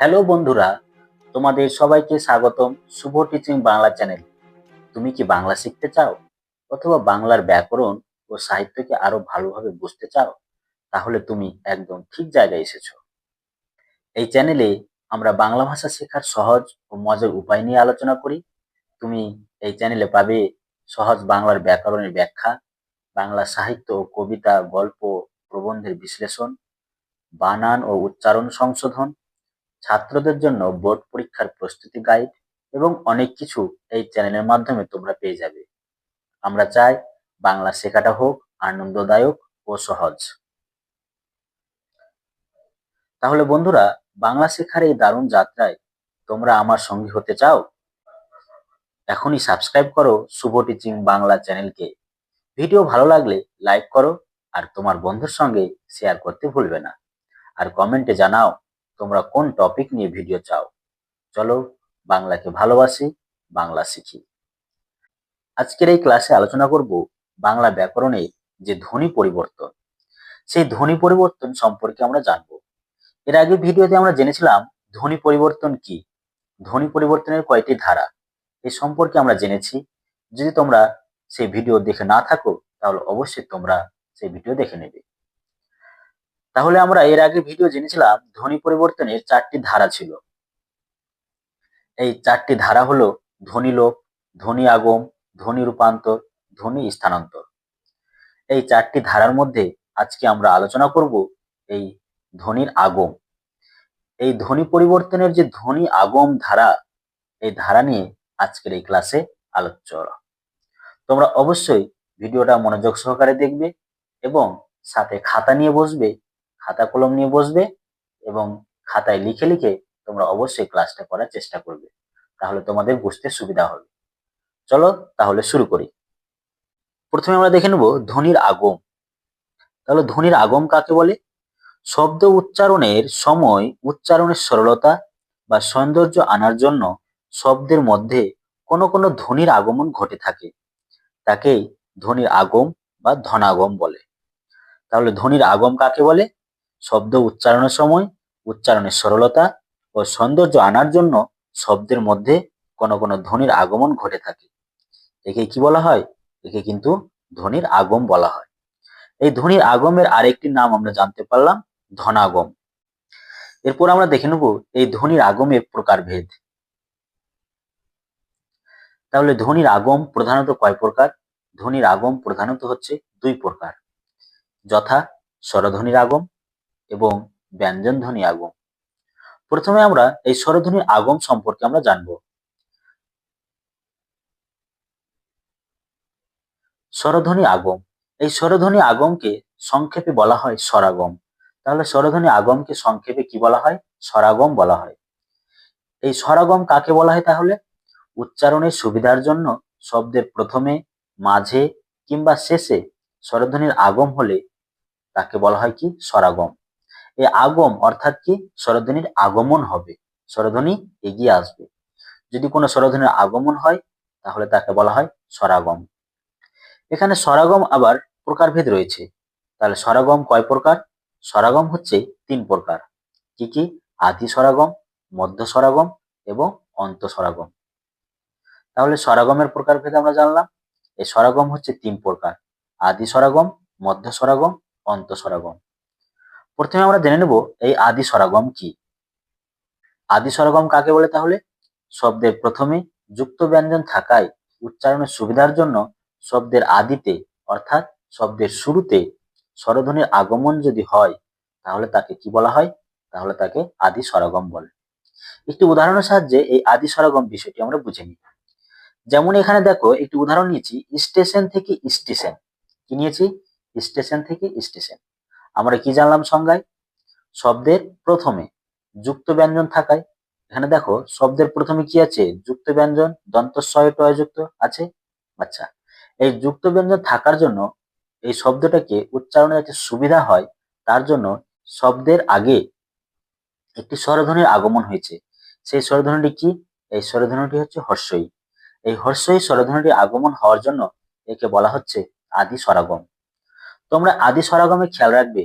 Hello বন্ধুরা, তোমাদের সবাইকে স্বাগতম শুভ টিচিং বাংলা চ্যানেল তুমি কি বাংলা শিখতে চাও অথবা বাংলার ব্যাকরণ ও সাহিত্যকে আরও ভালোভাবে বুঝতে চাও? তাহলে তুমি একদম ঠিক জায়গায় এসেছ। এই চ্যানেলে আমরা বাংলা ভাষা শেখার সহজ ও মজার উপায় নিয়ে আলোচনা করি। তুমি এই চ্যানেলে পাবে সহজ বাংলার ব্যাকরণের ব্যাখ্যা, বাংলা সাহিত্য ও কবিতা, গল্প, প্রবন্ধের বিশ্লেষণ, বানান ও উচ্চারণ সংশোধন ছাত্রদের জন্য বোর্ড পরীক্ষার প্রস্তুতি গাইড এবং অনেক কিছু এই চ্যানেলের মাধ্যমে তোমরা পেয়ে যাবে। আমরা চাই বাংলা শেখাটা হোক, আনন্দদায়ক ও সহজ। তাহলে বন্ধুরা, বাংলা শেখার এই দারুণ যাত্রায় তোমরা আমার সঙ্গী হতে চাও? এখনই সাবস্ক্রাইব করো শুভ টিচিং বাংলা চ্যানেলকে। ভিডিও ভালো লাগলে লাইক করো আর তোমার বন্ধুর সঙ্গে শেয়ার করতে ভুলবে না। আর কমেন্টে জানাও তোমরা কোন টপিক নিয়ে ভিডিও চাও? চলো বাংলাকে ভালোবাসি, বাংলা শিখি। আজকের এই ক্লাসে আলোচনা করব বাংলা ব্যাকরণে যে ধ্বনি পরিবর্তন। সেই ধ্বনি পরিবর্তন সম্পর্কে আমরা জানব। এর আগে ভিডিওতে আমরা জেনেছিলাম ধ্বনি পরিবর্তন কি। ধ্বনি পরিবর্তনের কয়টি ধারা? এই সম্পর্কে আমরা জেনেছি। যদি তোমরা সেই ভিডিও দেখে না থাকো, তাহলে অবশ্যই তোমরা সেই ভিডিও দেখে নেবে। তাহলে আমরা এর আগে ভিডিও জেনেছিলাম ধ্বনি পরিবর্তনের চারটি ধারা ছিল। এই চারটি ধারা হলো ধ্বনি লোপ, ধ্বনি আগম, ধ্বনি রূপান্তর, ধ্বনি স্থানান্তর। এই চারটি ধারার মধ্যে আজকে আমরা আলোচনা করব এই ধ্বনির আগম। এই ধ্বনি পরিবর্তনের যে ধ্বনি আগম ধারা, এই ধারা নিয়ে আজকের এই ক্লাসে আলোচ্য তোমরা অবশ্যই ভিডিওটা মনোযোগ সহকারে দেখবে এবং সাথে খাতা নিয়ে বসবে খাতা কলম নিয়ে বসবে এবং খাতায় লিখে লিখে তোমরা অবশ্যই ক্লাসটা করার চেষ্টা করবে। তাহলে তোমাদের বুঝতে সুবিধা হবে। চলো তাহলে শুরু করি। প্রথমে আমরা দেখে নেব ধ্বনির আগম। তাহলে ধ্বনির আগম কাকে বলে? শব্দ উচ্চারণের সময় উচ্চারণের সরলতা বা সৌন্দর্য আনার জন্য শব্দের মধ্যে কোনো কোনো ধ্বনির আগমন ঘটে থাকে। তাকেই ধ্বনির আগম বা ধনাগম বলে। তাহলে ধ্বনির আগম কাকে বলে? শব্দ উচ্চারণের সময়, উচ্চারণের সরলতা ও সৌন্দর্য আনার জন্য শব্দের মধ্যে কোনো কোনো ধ্বনির আগমন ঘটে থাকে। একে কি বলা হয়? একে কিন্তু ধ্বনির আগম বলা হয়। এই ধ্বনির আগমের আরেকটি নাম আমরা জানতে পারলাম, ধনাগম। এরপর আমরা দেখে নেব এই ধ্বনির আগমের প্রকারভেদ। তাহলে ধ্বনির আগম প্রধানত কয় প্রকার? ধ্বনির আগম প্রধানত হচ্ছে দুই প্রকার। যথা স্বরধ্বনির আগম এবং ব্যঞ্জন ধ্বনি আগম। প্রথমে আমরা এই স্বরধ্বনির আগম সম্পর্কে আমরা জানব। স্বরধ্বনি আগম। এই স্বরধ্বনি আগমকে সংক্ষেপে বলা হয় স্বরাগম। তাহলে স্বরধ্বনি আগমকে সংক্ষেপে কি বলা হয়? স্বরাগম বলা হয়। এই স্বরাগম কাকে বলা হয় তাহলে? উচ্চারণের সুবিধার জন্য শব্দের প্রথমে, মাঝে কিংবা শেষে স্বরধ্বনির আগম হলে তাকে বলা হয় কি? স্বরাগম। এই আগম অর্থাৎ কি? স্বরধ্বনির আগমন হবে। স্বরধ্বনি এগিয়ে আসবে। যদি কোনো স্বরধ্বনির আগমন হয়, তাহলে তাকে বলা হয় স্বরাগম। এখানে স্বরাগম আবার প্রকারভেদ রয়েছে। তাহলে স্বরাগম কয় প্রকার? স্বরাগম হচ্ছে তিন প্রকার। কি কি? আদি স্বরাগম, মধ্য স্বরাগম এবং অন্ত স্বরাগম। তাহলে স্বরাগমের প্রকারভেদ আমরা জানলাম। এই স্বরাগম হচ্ছে তিন প্রকার। আদি স্বরাগম, মধ্য স্বরাগম, অন্ত স্বরাগম। প্রথমে আমরা জেনে নেব এই আদি স্বরাগম কি? আদি স্বরাগম কাকে বলে তাহলে? শব্দের প্রথমে যুক্ত ব্যঞ্জন থাকায় উচ্চারণের সুবিধার জন্য শব্দের আদিতে, অর্থাৎ শব্দের শুরুতে স্বরধ্বনির আগমন যদি হয়, তাহলে তাকে কি বলা হয়? তাহলে তাকে আদি স্বরাগম বলে। একটি উদাহরণের সাহায্যে এই আদি স্বরাগম বিষয়টি আমরা বুঝে নিই। যেমন এখানে দেখো, একটি উদাহরণ নিয়েছি, স্টেশন থেকে স্টেশন। কি নিয়েছি? স্টেশন থেকে স্টেশন। আমরা কি জানলাম সংজ্ঞায়? শব্দের প্রথমে যুক্ত ব্যঞ্জন থাকায়। এখানে দেখো, শব্দের প্রথমে কি আছে? যুক্ত ব্যঞ্জন দন্তস্বয় যুক্ত আছে। আচ্ছা এই যুক্ত ব্যঞ্জন থাকার জন্য এই শব্দটাকে উচ্চারণে যাতে সুবিধা হয়। তার জন্য শব্দের আগে একটি স্বরধ্বনির আগমন হয়েছে। সেই স্বরধ্বনিটি কি? এই স্বরধ্বনিটি হচ্ছে হর্ষই। এই হর্ষই স্বরধ্বনিটি আগমন হওয়ার জন্য একে বলা হচ্ছে আদি স্বরাগম। তোমরা আদি স্বরাগমে খেয়াল রাখবে,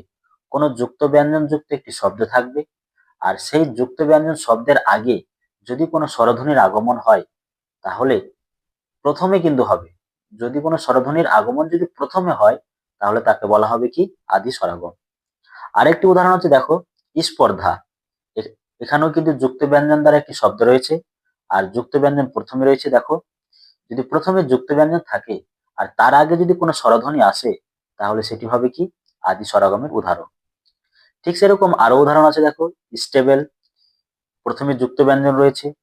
কোনো যুক্ত ব্যঞ্জন যুক্ত একটি শব্দ থাকবে। আর সেই যুক্ত ব্যঞ্জন শব্দের আগে যদি কোনো স্বরধ্বনির আগমন হয়, তাহলে প্রথমে কিন্তু হবে। যদি কোনো স্বরধ্বনির আগমন যদি প্রথমে হয়, তাহলে তাকে বলা হবে কি? আদি স্বরাগম আরেকটি উদাহরণ হচ্ছে দেখো স্পর্ধা এখানেও কিন্তু যুক্ত ব্যঞ্জন দ্বারা একটি শব্দ রয়েছে, আর যুক্ত ব্যঞ্জন প্রথমে রয়েছে দেখো। যদি প্রথমে যুক্ত ব্যঞ্জন থাকে, আর তার আগে যদি কোনো স্বরধ্বনি আসে তাহলে সেটি হবে কি? আদি স্বরাগমের উদাহরণ। ঠিক সেরকম আরও উদাহরণ আছে দেখো, স্টেবল, প্রথমে যুক্ত ব্যঞ্জন রয়েছে।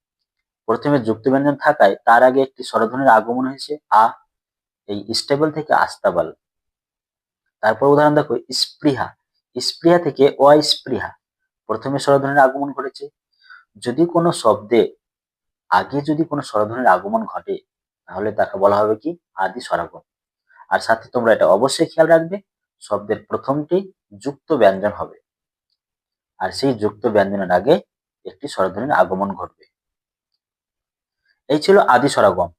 প্রথমে যুক্ত ব্যঞ্জন থাকায় তার আগে একটি স্বরধ্বনির আগমন হয়েছে, আ, এই স্টেবল থেকে আস্তাবাল। তারপর উদাহরণ দেখো, স্পৃহা। স্পৃহা থেকে অস্পৃহা। প্রথমে স্বরধ্বনির আগমন ঘটেছে। যদি কোনো শব্দে, আগে যদি কোনো স্বরধ্বনির আগমন ঘটে, তাহলে তাকে বলা হবে কি? আদি স্বরাগম আর সাথে তোমরা এটা অবশ্যই খেয়াল রাখবে, শব্দের প্রথমটি যুক্ত ব্যঞ্জন হবে। আর সেই যুক্ত ব্যঞ্জনের আগে একটি স্বরধ্বনির আগমন ঘটবে। এই ছিল আদি স্বরাগম।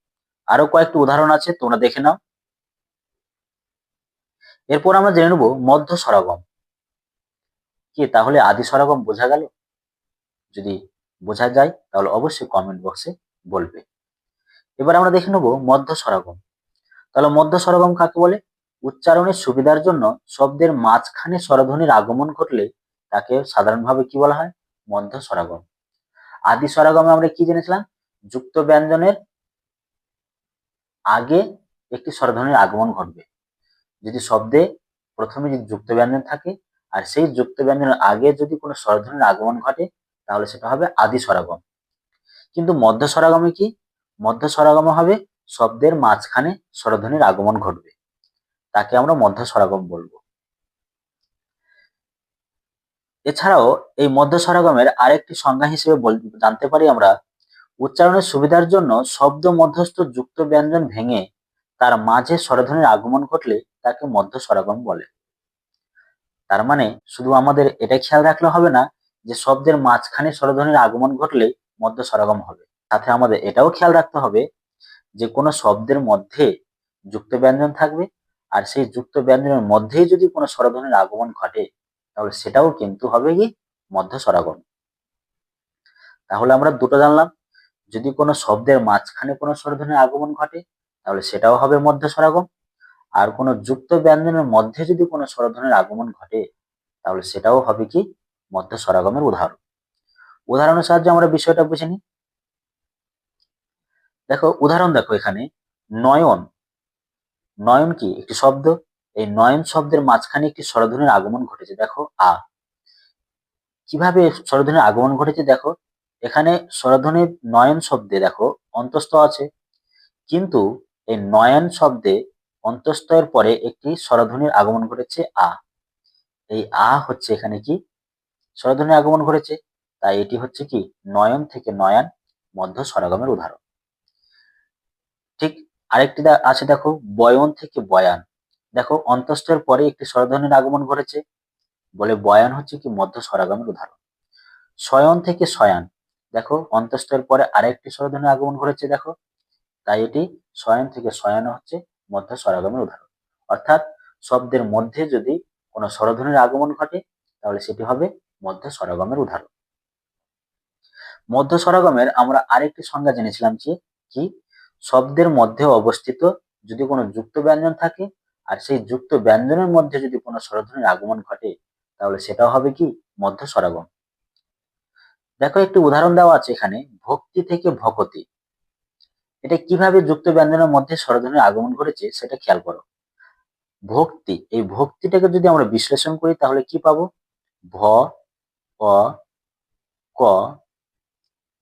আরও কয়েকটি উদাহরণ আছে, তোমরা দেখে নাও। এরপর আমরা জেনে নেব মধ্য স্বরাগম। কি, তাহলে আদি স্বরাগম বোঝা গেল? যদি বোঝা যায়, তাহলে অবশ্যই কমেন্ট বক্সে বলবে। এবার আমরা দেখে নেব মধ্য স্বরাগম। তাহলে মধ্য স্বরাগম কাকে বলে? উচ্চারণের সুবিধার জন্য শব্দের মাঝখানে স্বরধ্বনির আগমন ঘটলে তাকে সাধারণভাবে কি বলা হয়? মধ্য স্বরাগম আদি স্বরাগমে আমরা কি জেনেছিলাম? যুক্ত ব্যঞ্জনের আগে একটি স্বরধ্বনির আগমন ঘটবে। যদি শব্দে প্রথমে যদি যুক্ত ব্যঞ্জন থাকে আর সেই যুক্ত ব্যঞ্জনের আগে যদি কোনো স্বরধ্বনির আগমন ঘটে, তাহলে সেটা হবে আদি স্বরাগম কিন্তু মধ্য স্বরাগমে কি? মধ্য স্বরাগম হবে শব্দের মাঝখানে স্বরধ্বনির আগমন ঘটবে। তাকে আমরা মধ্য স্বরাগম বলব। এছাড়াও এই মধ্য স্বরাগমের আরেকটি সংজ্ঞা হিসেবে জানতে পারি আমরা, উচ্চারণের সুবিধার জন্য শব্দ মধ্যস্থ যুক্ত ব্যঞ্জন ভেঙে তার মাঝে স্বরধ্বনির আগমন ঘটলে তাকে মধ্য স্বরাগম বলে। তার মানে শুধু আমাদের এটা খেয়াল রাখলে হবে না যে শব্দের মাঝখানে স্বরধ্বনির আগমন ঘটলে মধ্য স্বরাগম হবে। সাথে আমাদের এটাও খেয়াল রাখতে হবে যে কোনো শব্দের মধ্যে যুক্ত ব্যঞ্জন থাকবে। আর সেই যুক্ত ব্যঞ্জনের মধ্যেই যদি কোনো স্বরধ্বনির আগমন ঘটে, তাহলে সেটাও কিন্তু হবে কি? মধ্য স্বরাগম। তাহলে আমরা দুটো জানলাম। যদি কোনো শব্দের মাঝখানে কোনো স্বরধ্বনির আগমন ঘটে, তাহলে সেটাও হবে মধ্য স্বরাগম। আর কোনো যুক্ত ব্যঞ্জনের মধ্যে যদি কোনো স্বরধ্বনির আগমন ঘটে, তাহলে সেটাও হবে কি? মধ্য স্বরাগমের উদাহরণ। উদাহরণের সাহায্যে আমরা বিষয়টা বুঝে নিই। দেখো, উদাহরণ দেখো এখানে। নয়ন। নয়ন কি? একটি শব্দ। এই নয়ন শব্দের মাঝখানে একটি স্বরধ্বনির আগমন ঘটেছে। দেখো, আ। কীভাবে স্বরধ্বনির আগমন ঘটেছে দেখো? এখানে স্বরধ্বনির নয়ন শব্দে দেখো, অন্তস্থ আছে। কিন্তু এই নয়ন শব্দে অন্তস্থের পরে একটি স্বরধ্বনির আগমন ঘটেছে, আ। এই আ হচ্ছে এখানে কি? স্বরধ্বনির আগমন ঘটেছে। তাই এটি হচ্ছে কি? নয়ন থেকে নয়ান মধ্য স্বরাগমের উদাহরণ। ঠিক? আরেকটি আছে দেখো, বয়ন থেকে বয়ান। দেখো, অন্তস্থের পরে একটি স্বরধ্বনির আগমন ঘটেছে। বলে বয়ান হচ্ছে কি মধ্য স্বরাগমের উদাহরণ। শয়ন থেকে শয়ান দেখো, অন্তস্থের পরে আরেকটি স্বরধ্বনির আগমন ঘটেছে, দেখো। তাই এটি শয়ন থেকে শয়ান হচ্ছে মধ্য স্বরাগমের উদাহরণ। অর্থাৎ শব্দের মধ্যে যদি কোনো স্বরধ্বনির আগমন ঘটে, তাহলে সেটি হবে মধ্য স্বরাগমের উদাহরণ। মধ্য স্বরাগমের আমরা আরেকটি সংজ্ঞা জেনেছিলাম যে কি? শব্দের মধ্যে অবস্থিত যদি কোনো যুক্ত ব্যঞ্জন থাকে, আর সেই যুক্ত ব্যঞ্জনের মধ্যে যদি কোনো স্বরধ্বনির আগমন ঘটে, তাহলে সেটাও হবে কি? মধ্য স্বরাগম দেখো, একটি উদাহরণ দেওয়া আছে এখানে, ভক্তি থেকে ভকতি। এটা কীভাবে যুক্ত ব্যঞ্জনের মধ্যে স্বরধ্বনির আগমন ঘটেছে সেটা খেয়াল করো। ভক্তি, এই ভক্তিটাকে যদি আমরা বিশ্লেষণ করি, তাহলে কি পাবো? ভ, অ, ক,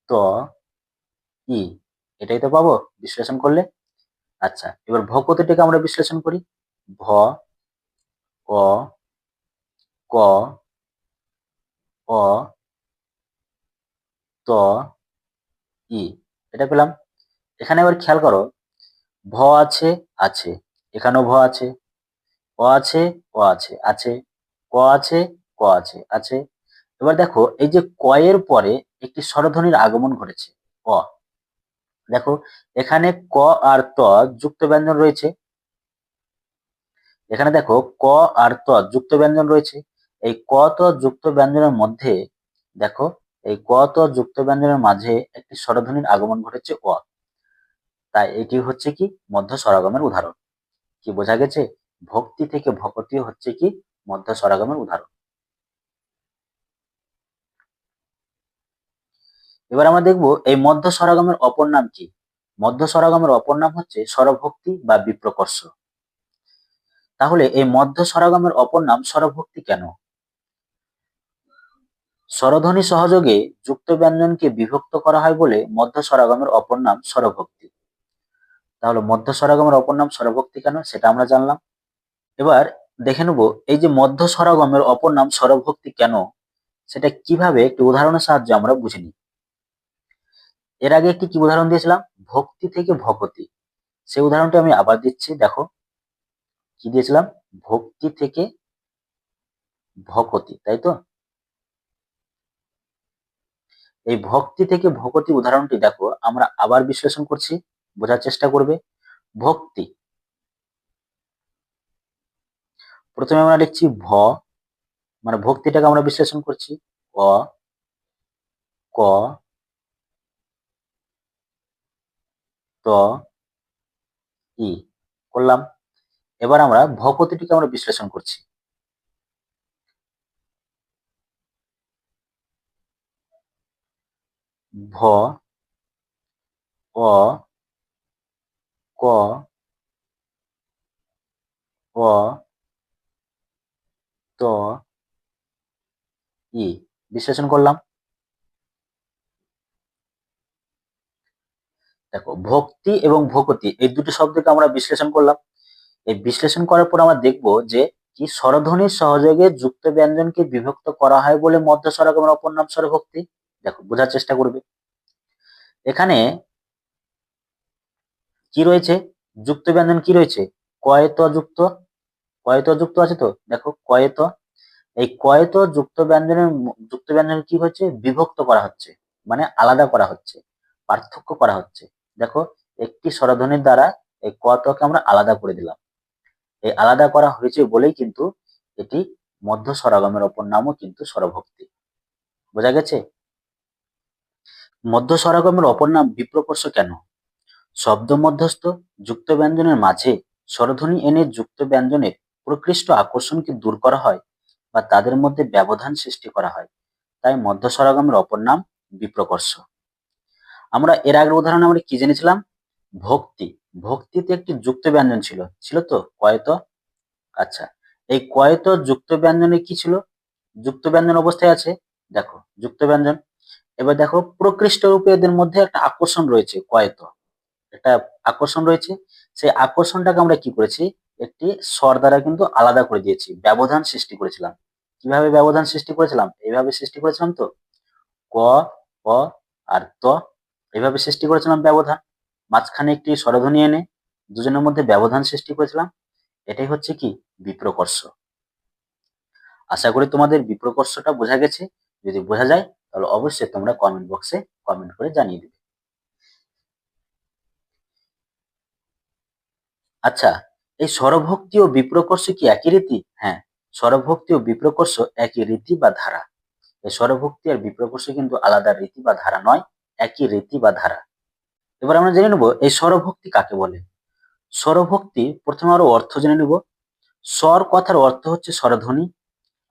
ত, ই। এটাই তো পাবো, বিশ্লেষণ করলে। আচ্ছা এবার ভ ভকতিটাকে আমরা বিশ্লেষণ করি? ভ, ক অ, ত, ই, এটা পেলাম। এখানে এবার খেয়াল করো, ভ আছে আছে। এখানেও ভ আছে, অ আছে ও আছে আছে। ক আছে ক আছে আছে। এবার দেখো, এই যে কয়ের পরে একটি স্বরধ্বনির আগমন ঘটেছে, অ। দেখো, এখানে ক আর ত যুক্ত ব্যঞ্জন রয়েছে। এখানে দেখো, ক আর ত যুক্ত ব্যঞ্জন রয়েছে। এই ক ত যুক্ত ব্যঞ্জনের মধ্যে, দেখো, এই ক ত যুক্ত ব্যঞ্জনের মাঝে একটি স্বরধ্বনির আগমন ঘটেছে অ। তাই এটি হচ্ছে কি? মধ্য স্বরাগমের উদাহরণ। কি বোঝা গেছে? ভক্তি থেকে ভকতি হচ্ছে কি? মধ্য স্বরাগমের উদাহরণ। এবার আমরা দেখব এই মধ্য স্বরাগমের অপর নাম কি? মধ্য স্বরাগমের অপর নাম হচ্ছে স্বরভক্তি বা বিপ্রকর্ষ। তাহলে এই মধ্য স্বরাগমের অপর নাম স্বরভক্তি কেন? স্বরধ্বনি সহযোগে যুক্ত ব্যঞ্জনকে বিভক্ত করা হয় বলে মধ্য স্বরাগমের অপর নাম স্বরভক্তি তাহলে মধ্য স্বরাগমের অপর নাম স্বরভক্তি কেন? সেটা আমরা জানলাম। এবার দেখে নেব এই যে মধ্য স্বরাগমের অপর নাম স্বরভক্তি কেন? সেটা কীভাবে? একটি উদাহরণের সাহায্যে আমরা বুঝে নিই। এর আগে একটি কি উদাহরণ দিয়েছিলাম? ভক্তি থেকে ভকতি। সেই উদাহরণটি আমি আবার দিচ্ছি, দেখো। কি দিয়েছিলাম? ভক্তি থেকে ভকতি, তাই তো? এই ভক্তি থেকে ভকতি উদাহরণটি দেখো, আমরা আবার বিশ্লেষণ করছি, বোঝার চেষ্টা করবে। ভক্তি। প্রথমে আমরা লিখছি ভ মানে ভক্তিটাকে আমরা বিশ্লেষণ করছি। অ, ক ত, ই, করলাম। এবার আমরা ভকতিটিকে আমরা বিশ্লেষণ করছি। ভ, অ, ক, অ, ত, ই, বিশ্লেষণ করলাম। দেখো, ভক্তি এবং ভকতি এই দুটি শব্দকে আমরা বিশ্লেষণ করলাম। এই বিশ্লেষণ করার পর আমরা দেখব যে কি স্বরধ্বনির সহযোগে যুক্ত ব্যঞ্জনকে বিভক্ত করা হয় বলে মধ্য স্বরগমের অপর নাম স্বরভক্তি দেখো, বোঝার চেষ্টা করবে। এখানে কি রয়েছে? যুক্ত ব্যঞ্জন কি রয়েছে? কয়েত যুক্ত। কয়েত যুক্ত আছে তো? দেখো, কয়েত। এই কয়েত যুক্ত ব্যঞ্জনের যুক্ত ব্যঞ্জন কি হচ্ছে? বিভক্ত করা হচ্ছে। মানে আলাদা করা হচ্ছে। পার্থক্য করা হচ্ছে। দেখো, একটি স্বরধ্বনির দ্বারা এই কতকে আমরা আলাদা করে দিলাম। এই আলাদা করা হয়েছে বলেই কিন্তু এটি মধ্য স্বরাগমের অপর নামও কিন্তু স্বরভক্তি। বোঝা গেছে? মধ্য স্বরাগমের অপর নাম বিপ্রকর্ষ কেন? শব্দ মধ্যস্থ যুক্ত ব্যঞ্জনের মাঝে স্বরধ্বনি এনে যুক্ত ব্যঞ্জনের প্রকৃষ্ট আকর্ষণকে দূর করা হয় বা তাদের মধ্যে ব্যবধান সৃষ্টি করা হয়। তাই মধ্য স্বরাগমের অপর নাম বিপ্রকর্ষ। আমরা এর আগের উদাহরণে আমরা কি জেনেছিলাম? ভক্তি। ভক্তিতে একটি যুক্ত ব্যঞ্জন ছিল। ছিল তো? কয়ত? আচ্ছা এই কয়ত যুক্ত ব্যঞ্জনে কি ছিল? যুক্ত ব্যঞ্জন অবস্থায় আছে। দেখো যুক্ত ব্যঞ্জন এবার দেখো, প্রকৃষ্ট রূপে এদের মধ্যে একটা আকর্ষণ রয়েছে, কয়ত। একটা আকর্ষণ রয়েছে। সেই আকর্ষণটাকে আমরা কি করেছি? একটি স্বর দ্বারা কিন্তু আলাদা করে দিয়েছি। ব্যবধান সৃষ্টি করেছিলাম। কীভাবে ব্যবধান সৃষ্টি করেছিলাম? এইভাবে সৃষ্টি করেছিলাম তো? ক আর ত। এইভাবে সৃষ্টি করেছিলাম ব্যবধান। মাঝখানে একটি স্বরধ্বনি এনে দুজনের মধ্যে ব্যবধান সৃষ্টি করেছিলাম। এটাই হচ্ছে কি? বিপ্রকর্ষ। আশা করি তোমাদের বিপ্রকর্ষটা বোঝা গেছে। যদি বোঝা যায়, তাহলে অবশ্যই তোমরা কমেন্ট বক্সে কমেন্ট করে জানিয়ে দেবে। আচ্ছা এই স্বরভক্তি ও বিপ্রকর্ষ কি একই রীতি? হ্যাঁ স্বরভক্তি ও বিপ্রকর্ষ একই রীতি বা ধারা। এই স্বরভক্তি আর বিপ্রকর্ষ কিন্তু আলাদা রীতি বা ধারা নয়। একই রীতি বা ধারা। এবার আমরা জেনে নেব, এই স্বরভক্তি কাকে বলে? স্বরভক্তি, প্রথমে আরও অর্থ জেনে নেব। স্বর কথার অর্থ হচ্ছে স্বরধ্বনি,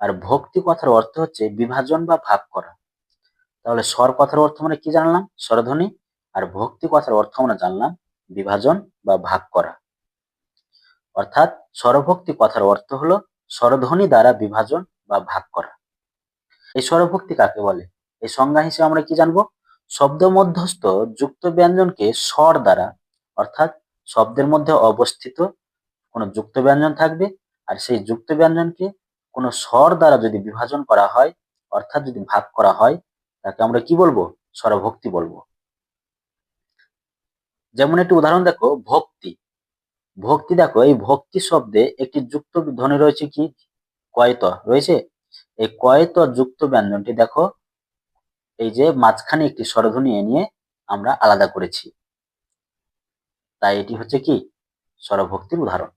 আর ভক্তি কথার অর্থ হচ্ছে বিভাজন বা ভাগ করা। তাহলে স্বর কথার অর্থ আমরা কি জানলাম? স্বরধ্বনি, আর ভক্তি কথার অর্থ আমরা জানলাম বিভাজন বা ভাগ করা। অর্থাৎ স্বরভক্তি কথার অর্থ হলো স্বরধ্বনি দ্বারা বিভাজন বা ভাগ করা। এই স্বরভক্তি কাকে বলে? এই সংজ্ঞা হিসেবে আমরা কি জানব? শব্দ মধ্যস্থ যুক্ত ব্যঞ্জনকে স্বর দ্বারা, অর্থাৎ শব্দের মধ্যে অবস্থিত কোনো যুক্ত ব্যঞ্জন থাকবে, আর সেই যুক্ত ব্যঞ্জনকে কোনো স্বর দ্বারা যদি বিভাজন করা হয়, অর্থাৎ যদি ভাগ করা হয়, তাকে আমরা কি বলব? স্বরভক্তি বলব। যেমন একটি উদাহরণ দেখো, ভক্তি। ভক্তি দেখো, এই ভক্তি শব্দে একটি যুক্ত ধ্বনি রয়েছে কি? কয়ত, রয়েছে? এই কয়ত যুক্ত ব্যঞ্জনটি দেখো এই যে মাঝখানে একটি স্বরধ্বনি এ নিয়ে আমরা আলাদা করেছি। তাই এটি হচ্ছে কি? স্বরভক্তির উদাহরণ।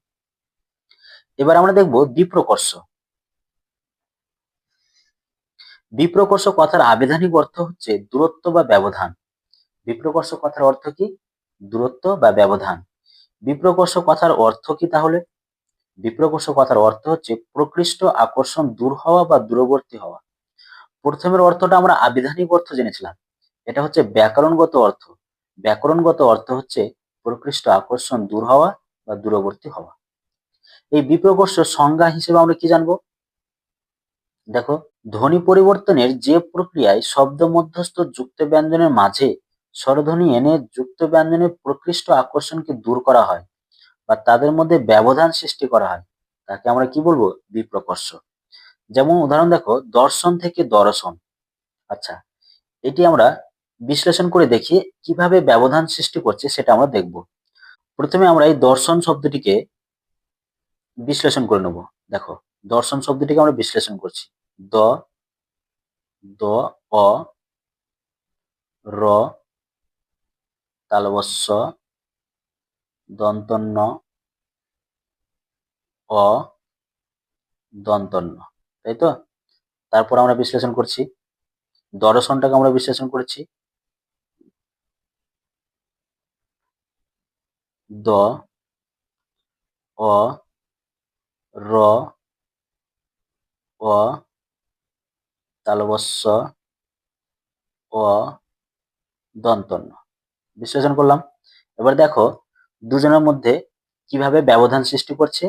এবার আমরা দেখব বিপ্রকর্ষ বিপ্রকর্ষ কথার আবিধানিক অর্থ হচ্ছে দূরত্ব বা ব্যবধান। বিপ্রকর্ষ কথার অর্থ কি? দূরত্ব বা ব্যবধান। বিপ্রকর্ষ কথার অর্থ কি তাহলে? বিপ্রকর্ষ কথার অর্থ হচ্ছে প্রকৃষ্ট আকর্ষণ দূর হওয়া বা দূরবর্তী হওয়া। প্রথমের অর্থটা আমরা আবিধানিক অর্থ জেনেছিলাম। এটা হচ্ছে ব্যাকরণগত অর্থ। ব্যাকরণগত অর্থ হচ্ছে প্রকৃষ্ট আকর্ষণ দূর হওয়া বা দূরবর্তী হওয়া। এই বিপ্রকর্ষ সংজ্ঞা হিসেবে আমরা কি জানব? দেখো, ধ্বনি পরিবর্তনের যে প্রক্রিয়ায় শব্দ মধ্যস্থ যুক্ত ব্যঞ্জনের মাঝে স্বরধ্বনি এনে যুক্ত ব্যঞ্জনের প্রকৃষ্ট আকর্ষণকে দূর করা হয় বা তাদের মধ্যে ব্যবধান সৃষ্টি করা হয়, তাকে আমরা কি বলব? বিপ্রকর্ষ। যেমন উদাহরণ দেখো, দর্শন থেকে দর্শন। আচ্ছা এটি আমরা বিশ্লেষণ করে দেখি কীভাবে ব্যবধান সৃষ্টি করছে সেটা আমরা দেখব। প্রথমে আমরা এই দর্শন শব্দটিকে বিশ্লেষণ করে নেব। দেখো, দর্শন শব্দটিকে আমরা বিশ্লেষণ করছি। দ দ, অ, র, তালবস্য, দন্তন্য, অ, দন্তন্য। তাই তো তারপর আমরা বিশ্লেষণ করছি। দর্শনটাকে আমরা বিশ্লেষণ করেছি। দ, অ, র, অ, তালবস্য, অ, দন্তন্য। বিশ্লেষণ করলাম। এবার দেখো, দুজনের মধ্যে কীভাবে ব্যবধান সৃষ্টি করছে?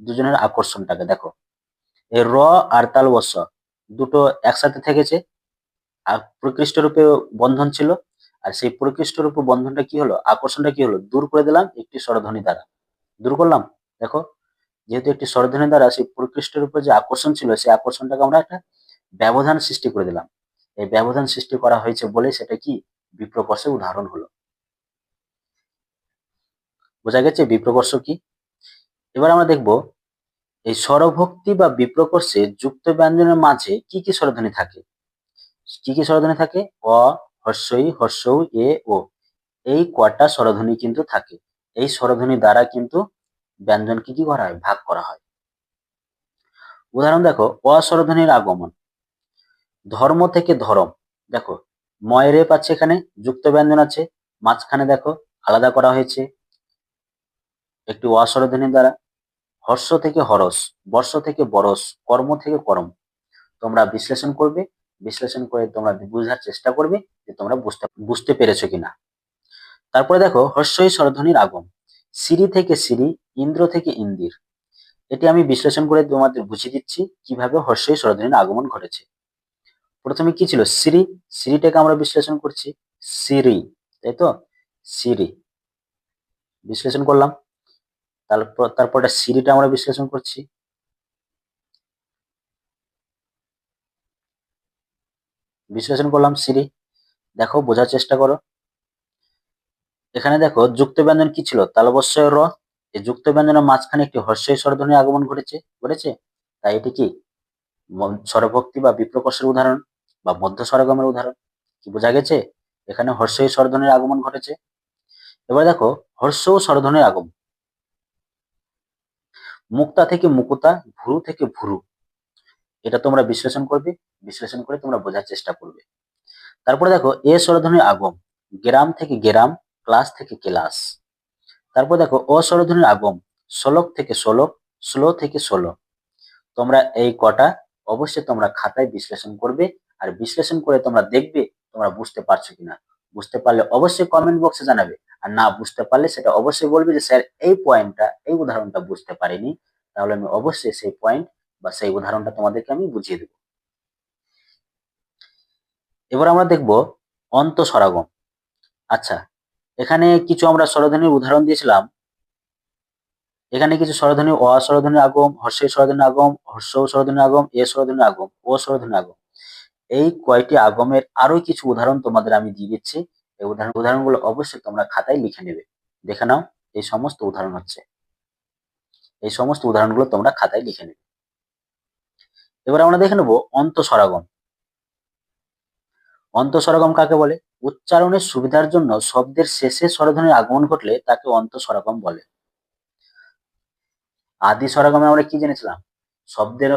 দুজনের আকর্ষণটাকে। দেখো র আর তালবস্য দুটো একসাথে থেকেছে। আর প্রকৃষ্ট রূপে বন্ধন ছিল। আর সেই প্রকৃষ্ট রূপে বন্ধনটা কি হলো? আকর্ষণটা কি হলো? দূর করে দিলাম একটি স্বরধ্বনি দ্বারা। দূর করলাম? দেখো, যেহেতু একটি স্বরধ্বনি দ্বারা সেই প্রকৃষ্টের উপর যে আকর্ষণ ছিল, সেই আকর্ষণটাকে আমরা একটা ব্যবধান সৃষ্টি করে দিলাম। এই ব্যবধান সৃষ্টি করা হয়েছে বলে সেটা কি? বিপ্রকর্ষের উদাহরণ হলো। বোঝা গেছে বিপ্রকর্ষ কি? এবার আমরা দেখব এই স্বরভক্তি বা বিপ্রকর্ষে যুক্ত ব্যঞ্জনের মাঝে কি কি স্বরধ্বনি থাকে? কি কি স্বরধ্বনি থাকে? অ, হর্ষই, হর্ষৌ, এ, ও। এই কটা স্বরধ্বনি কিন্তু থাকে। এই স্বরধ্বনি দ্বারা কিন্তু ব্যঞ্জনকে কি করা হয়? ভাগ করা হয়। উদাহরণ দেখো অস্বরধ্বনির আগমন। ধর্ম থেকে ধরম। দেখো, ময় রেপ আছে এখানে, যুক্ত ব্যঞ্জন আছে। মাঝখানে দেখো, আলাদা করা হয়েছে। একটি অস্বরধ্বনি দ্বারা। হর্ষ থেকে হরস, বর্ষ থেকে বরস, কর্ম থেকে কর্ম। তোমরা বিশ্লেষণ করবে, বিশ্লেষণ করে তোমরা বুঝার চেষ্টা করবে যে তোমরা বুঝতে বুঝতে পেরেছ কিনা। তারপরে দেখো, হর্ষই স্বরধ্বনির আগম। সিরি থেকে সিরি ইন্দ্র থেকে ইন্দির। এটি আমি বিশ্লেষণ করে তোমাদের বুঝিয়ে দিচ্ছি কীভাবে হর্ষই স্বরধ্বনির আগমন ঘটেছে। প্রথমে কি ছিল? সিরি সিরিটাকে আমরা বিশ্লেষণ করছি। সিরি তাই তো? সিরি বিশ্লেষণ করলাম। তারপর তারপর সিরিটা আমরা বিশ্লেষণ করছি। বিশ্লেষণ করলাম সিরি দেখো, বোঝার চেষ্টা করো। এখানে দেখো, যুক্ত ব্যঞ্জন কি ছিল? তালবস্যয় র। এই যুক্ত ব্যঞ্জনের মাঝখানে একটি হর্ষই স্বরধ্বনি আগমন ঘটেছে ঘটেছে? তাই এটি কি? স্বরভক্তি বা বিপ্রকর্ষের উদাহরণ বা মধ্য স্বরগমের উদাহরণ। কি বোঝা গেছে? এখানে হর্ষই স্বরধ্বনির আগমন ঘটেছে। এবার দেখো, হর্ষ ও স্বরধ্বনির আগমন। মুক্তা থেকে মুকুতা, ভুরু থেকে ভুরু। এটা তোমরা বিশ্লেষণ করবে, বিশ্লেষণ করে তোমরা বোঝার চেষ্টা করবে। তারপরে দেখো, এ স্বরধ্বনির আগম গ্রাম থেকে গ্রাম, ক্লাস থেকে ক্লাস। তারপর দেখো অস্বরধ্বনির আগম শ্লোক থেকে শ্লোক স্লো থেকে ষোলো তোমরা এই কটা অবশ্যই তোমরা খাতায় বিশ্লেষণ করবে আর বিশ্লেষণ করে তোমরা দেখবে তোমরা বুঝতে পারছ কিনা। বুঝতে পারলে অবশ্যই কমেন্ট বক্সে জানাবে। আর না বুঝতে পারলে সেটা অবশ্যই বলবে যে, স্যার, এই পয়েন্টটা, এই উদাহরণটা বুঝতে পারিনি। তাহলে আমি অবশ্যই সেই পয়েন্ট বা সেই উদাহরণটা তোমাদেরকে আমি বুঝিয়ে দেব। এবার আমরা দেখব অন্ত স্বরাগম আচ্ছা এখানে কিছু আমরা স্বরধ্বনির উদাহরণ দিয়েছিলাম। এখানে কিছু স্বরধ্বনি, অ স্বরধ্বনির আগম হর্ষের স্বরধ্বনির আগম হর্ষ স্বরধ্বনির আগম, এ স্বরধ্বনির আগম, ও স্বরধ্বনির আগম। এই কয়টি আগমের আরও কিছু উদাহরণ তোমাদের আমি দিয়ে দিচ্ছি। এই উদাহরণ, উদাহরণগুলো অবশ্যই তোমরা খাতায় লিখে নেবে। দেখে নাও, এই সমস্ত উদাহরণ হচ্ছে। এই সমস্ত উদাহরণগুলো তোমরা খাতায় লিখে নেবে। এবার আমরা দেখে নেব অন্তঃস্বরাগম অন্তঃস্বরাগম কাকে বলে? উচ্চারণের সুবিধার জন্য শব্দের শেষে স্বরধ্বনির আগমন ঘটলে তাকে অন্তঃস্বরাগম বলে। আদি স্বরাগমে আমরা কি জেনেছিলাম? শব্দের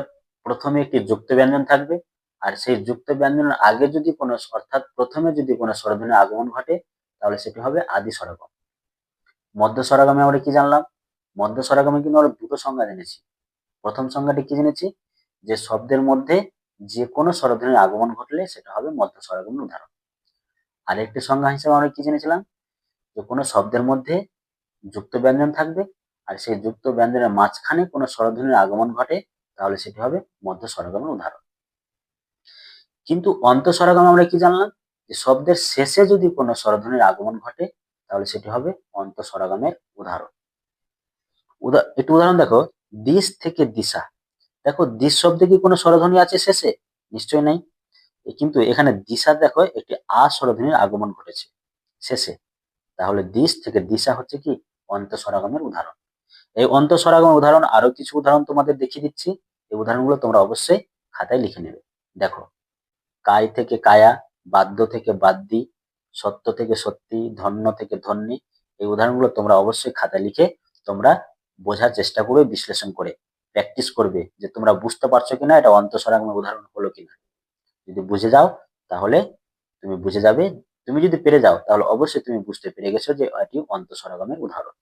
প্রথমে একটি যুক্ত ব্যঞ্জন থাকবে আর সেই যুক্ত ব্যঞ্জনের আগে যদি কোনো অর্থাৎ প্রথমে যদি কোনো স্বরধ্বনির আগমন ঘটে, তাহলে সেটি হবে আদি স্বরগম মধ্য স্বরগমে আমরা কি জানলাম? মধ্য স্বরগমে কিন্তু আমরা দুটো সংজ্ঞা জেনেছি। প্রথম সংজ্ঞাটি কি জেনেছি? যে শব্দের মধ্যে যে কোনো স্বরধ্বনির আগমন ঘটলে সেটা হবে মধ্য স্বরগমের উদাহরণ। আরেকটি সংজ্ঞা হিসেবে আমরা কি জেনেছিলাম? যে কোনো শব্দের মধ্যে যুক্ত ব্যঞ্জন থাকবে, আর সেই যুক্ত ব্যঞ্জনের মাঝখানে কোনো স্বরধ্বনির আগমন ঘটে, তাহলে সেটি হবে মধ্য স্বরগমের উদাহরণ। কিন্তু অন্ত স্বরগমে আমরা কি জানলাম? যে শব্দের শেষে যদি কোনো স্বরধ্বনির আগমন ঘটে, তাহলে সেটি হবে অন্ত স্বরগমের উদাহরণ। উদা, একটু উদাহরণ দেখো। দিশ থেকে দিশা। দেখো, দিশ শব্দে কি কোনো স্বরধ্বনি আছে শেষে? নিশ্চয় নাই। কিন্তু এখানে দিশা দেখো, একটি আ স্বরধ্বনির আগমন ঘটেছে শেষে। তাহলে দিশ থেকে দিশা হচ্ছে কি? অন্ত স্বরাগমের উদাহরণ। এই অন্ত স্বরাগমের উদাহরণ আরও কিছু উদাহরণ তোমাদের দেখিয়ে দিচ্ছি। এই উদাহরণগুলো তোমরা অবশ্যই খাতায় লিখে নেবে। দেখো কায় থেকে কায়া, বাদ্য থেকে বাদ্যি, সত্য থেকে সত্যি, ধন্য থেকে ধন্যী, এই উদাহরণগুলো তোমরা অবশ্যই খাতা লিখে তোমরা বোঝার চেষ্টা করবে, বিশ্লেষণ করে প্র্যাকটিস করবে যে তোমরা বুঝতে পারছ কিনা, এটা অন্তঃস্বরাগমের উদাহরণ হলো কিনা। যদি বুঝে যাও, তাহলে তুমি বুঝে যাবে, তুমি যদি পেরে যাও, তাহলে অবশ্যই তুমি বুঝতে পেরে গেছো যে এটি অন্তঃস্বরাগমের উদাহরণ।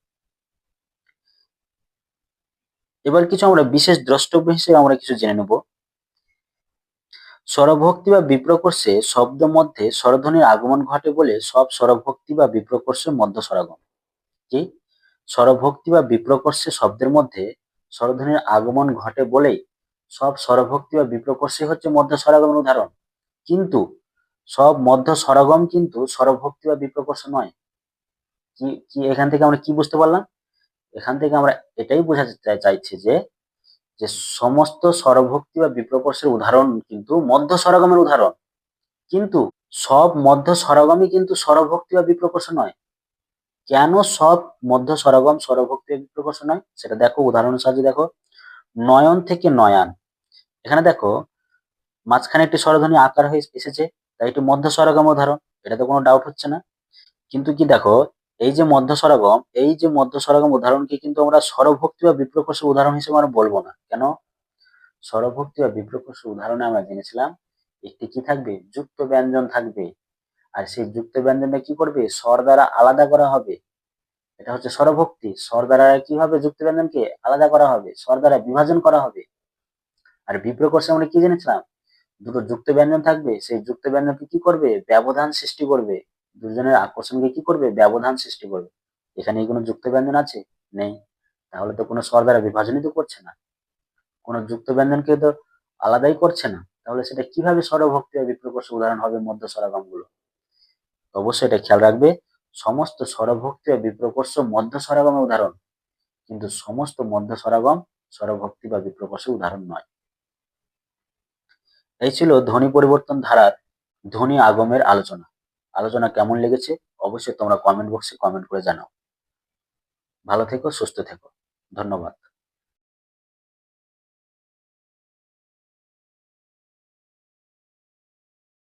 এবার কিছু আমরা বিশেষ দ্রষ্টব্য হিসেবে আমরা কিছু জেনে নেব। স্বরভক্তি বা বিপ্রকর্ষে শব্দ মধ্যে স্বরধ্বনির আগমন ঘটে বলে সব স্বরভক্তি বা বিপ্রকর্ষে মধ্য স্বরাগম। কি? স্বরভক্তি বা বিপ্রকর্ষে শব্দের মধ্যে স্বরধ্বনির আগমন ঘটে বলেই সব স্বরভক্তি বা বিপ্রকর্ষে হচ্ছে মধ্য স্বরাগমের উদাহরণ। কিন্তু সব মধ্য স্বরগম কিন্তু স্বরভক্তি বা বিপ্রকর্ষ নয়। কি কি, এখান থেকে আমরা কি বুঝতে পারলাম? এখান থেকে আমরা এটাই বোঝাতে চাইছি যে যে সমস্ত স্বরভক্তি বা বিপ্রকর্ষের উদাহরণ কিন্তু মধ্য স্বরগমের উদাহরণ। কিন্তু সব মধ্য স্বরগমই কিন্তু স্বরভক্তি বা বিপ্রকর্ষ নয়। কেন সব মধ্য স্বরগম স্বরভক্তি বিপ্রকর্ষ নয়? সেটা দেখো উদাহরণের সাহায্যে দেখো। নয়ন থেকে নয়ান। এখানে দেখো, মাঝখানে একটি স্বরধ্বনি আকার হয়ে এসেছে, তাই একটি মধ্য স্বরগম উদাহরণ। এটাতে কোনো ডাউট হচ্ছে না। কিন্তু কি দেখো এই যে মধ্য স্বরগম এই যে মধ্য স্বরগম উদাহরণকে কিন্তু আমরা স্বরভক্তি বা বিপ্রকর্ষের উদাহরণ হিসেবে আমরা বলব না। কেন? স্বরভক্তি বা বিপ্রকর্ষের উদাহরণে আমরা জেনেছিলাম, একটি কি থাকবে? যুক্ত ব্যঞ্জন থাকবে। আর সেই যুক্ত ব্যঞ্জনটা কি করবে? স্বর দ্বারা আলাদা করা হবে। এটা হচ্ছে স্বরভক্তি স্বর দ্বারা কি হবে? যুক্ত ব্যঞ্জনকে আলাদা করা হবে। স্বর দ্বারা বিভাজন করা হবে। আর বিপ্রকর্ষে আমরা কি জেনেছিলাম? দুটো যুক্ত ব্যঞ্জন থাকবে। সেই যুক্ত ব্যঞ্জনকে কি করবে? ব্যবধান সৃষ্টি করবে। দুজনের আকর্ষণকে কি করবে? ব্যবধান সৃষ্টি করবে। এখানে কোনো যুক্ত ব্যঞ্জন আছে? নেই। তাহলে তো কোনো স্বর দ্বারা বিভাজনই তো করছে না। কোনো যুক্ত ব্যঞ্জনকে তো আলাদাই করছে না। তাহলে সেটা কীভাবে স্বরভক্তি বা বিপ্রকর্ষ উদাহরণ হবে মধ্য স্বরাগমগুলো অবশ্যই এটা খেয়াল রাখবে। সমস্ত স্বরভক্তি বা বিপ্রকর্ষ মধ্য স্বরাগমের উদাহরণ। কিন্তু সমস্ত মধ্য স্বরাগম স্বরভক্তি বা বিপ্রকর্ষের উদাহরণ নয়। এই ছিল ধ্বনি পরিবর্তন ধারার ধ্বনি আগমের আলোচনা। আলোচনা কেমন লেগেছে, অবশ্যই তোমরা কমেন্ট বক্সে কমেন্ট করে জানাও। ভালো থেকো, সুস্থ থেকো। ধন্যবাদ।